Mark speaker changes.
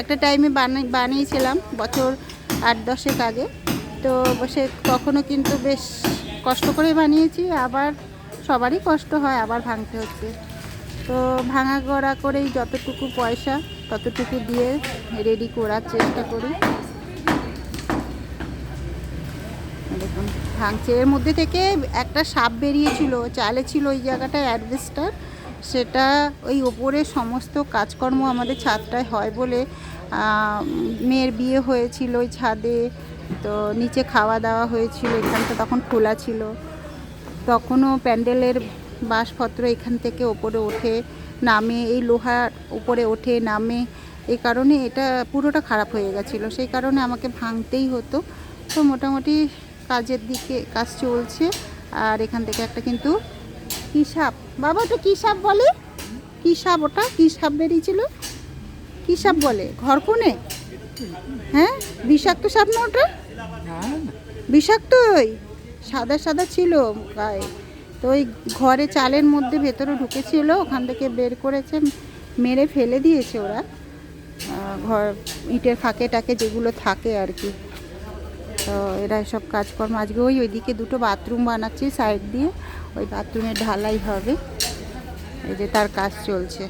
Speaker 1: একটা টাইমে বানাই, বানিয়েছিলাম, বছর আট দশেক আগে। তো সে তখনও কিন্তু বেশ কষ্ট করে বানিয়েছি, আবার সবারই কষ্ট হয়, আবার ভাঙতে হচ্ছে। তো ভাঙা গড়া করেই যতটুকু পয়সা, ততটুকু দিয়ে রেডি করার চেষ্টা করি। দেখুন, ভাঙছে। এর মধ্যে থেকে একটা সাপ বেরিয়েছিল, চালে ছিল ওই জায়গাটায় অ্যাডভেস্টার সেটা ওই ওপরে সমস্ত কাজকর্ম আমাদের ছাদটায় হয় বলে মেয়ের বিয়ে হয়েছিল ওই ছাদে, তো নিচে খাওয়া দাওয়া হয়েছিল, এখানটা তখন খোলা ছিল। তখনও প্যান্ডেলের বাসপত্র এখান থেকে ওপরে ওঠে, নামে, এই লোহার উপরে ওঠে, নামে। এই কারণে এটা পুরোটা খারাপ হয়ে গেছিল, সেই কারণে আমাকে ভাঙতেই হতো। তো মোটামুটি কাজের দিকে, কাজ চলছে, আর এখান থেকে একটা কিন্তু কী সাপ? বাবা, ওটা কী সাপ বলে? কী সাপ ওটা? কী সাপ বেরিয়েছিল? কী সাপ বলে? ঘরকুনে হ্যাঁ? বিষাক্ত সাপ না ওটা? বিষাক্তই সাদা সাদা ছিল গায়ে তো ওই ঘরে চালের মধ্যে ভেতরে ঢুকেছিল, ওখান থেকে বের করেছে, মেরে ফেলে দিয়েছে ওরা। ঘর, ইটের ফাঁকে টাকে যেগুলো থাকে আর কি। তো এরা সব কাজকর্ম। আজকে ওই ওইদিকে দুটো বাথরুম বানাচ্ছি সাইড দিয়ে। ওই বাথরুমের ঢালাই হবে। এই যে তার কাজ চলছে।